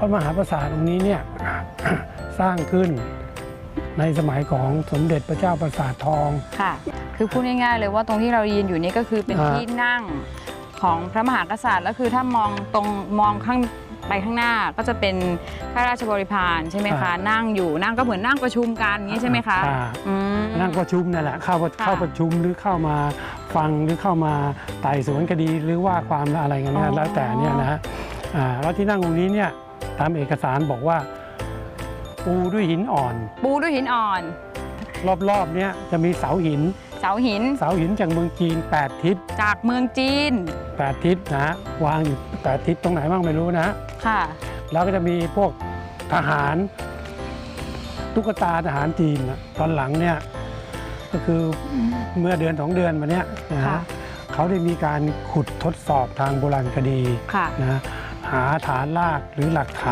พระมหาปราสาทองค์นี้เนี่ยสร้างขึ้นในสมัยของสมเด็จพระเจ้าปราสาททองค่ะ คือพูดง่ายๆเลยว่าตรงที่เรายืนอยู่นี่ก็คือเป็นอ่าที่นั่งของพระมหากษัตริย์แล้วคือถ้ามองตรงมองข้างไปข้างหน้าก็จะเป็นข้าราชบริพารใช่ไหมคะนั่งอยู่นั่งก็เหมือนนั่งประชุมกันอย่างนี้ใช่ไหมคะอ่าอืมนั่งประชุมนั่นแหละเข้าค่ะเข้าประชุมหรือเข้ามาฟังหรือเข้ามาไต่สวนคดีหรือว่าความอะไรกันเนี่ยแล้วแต่เนี่ยนะฮะอ่าแล้วที่นั่งตรงนี้เนี่ย ตามเอกสารบอกว่า ปูด้วยหินอ่อน ปูด้วยหินอ่อน รอบๆเนี่ยจะมีเสาหิน เสาหิน เสาหินจากเมืองจีน 8 ทิศ จากเมืองจีน 8 ทิศนะฮะวางอยู่8ทิศตรงไหนบ้างไม่รู้นะ ค่ะ แล้วก็จะมีพวกทหาร ตุ๊กตาทหารจีนนะตอนหลังเนี่ยก็คือเมื่อเดือนสองเดือนมาเนี้ยนะค่ะฮะเขาได้มีการขุดทดสอบทางโบราณคดีค่ะนะ หาฐานลากหรือหลักฐาน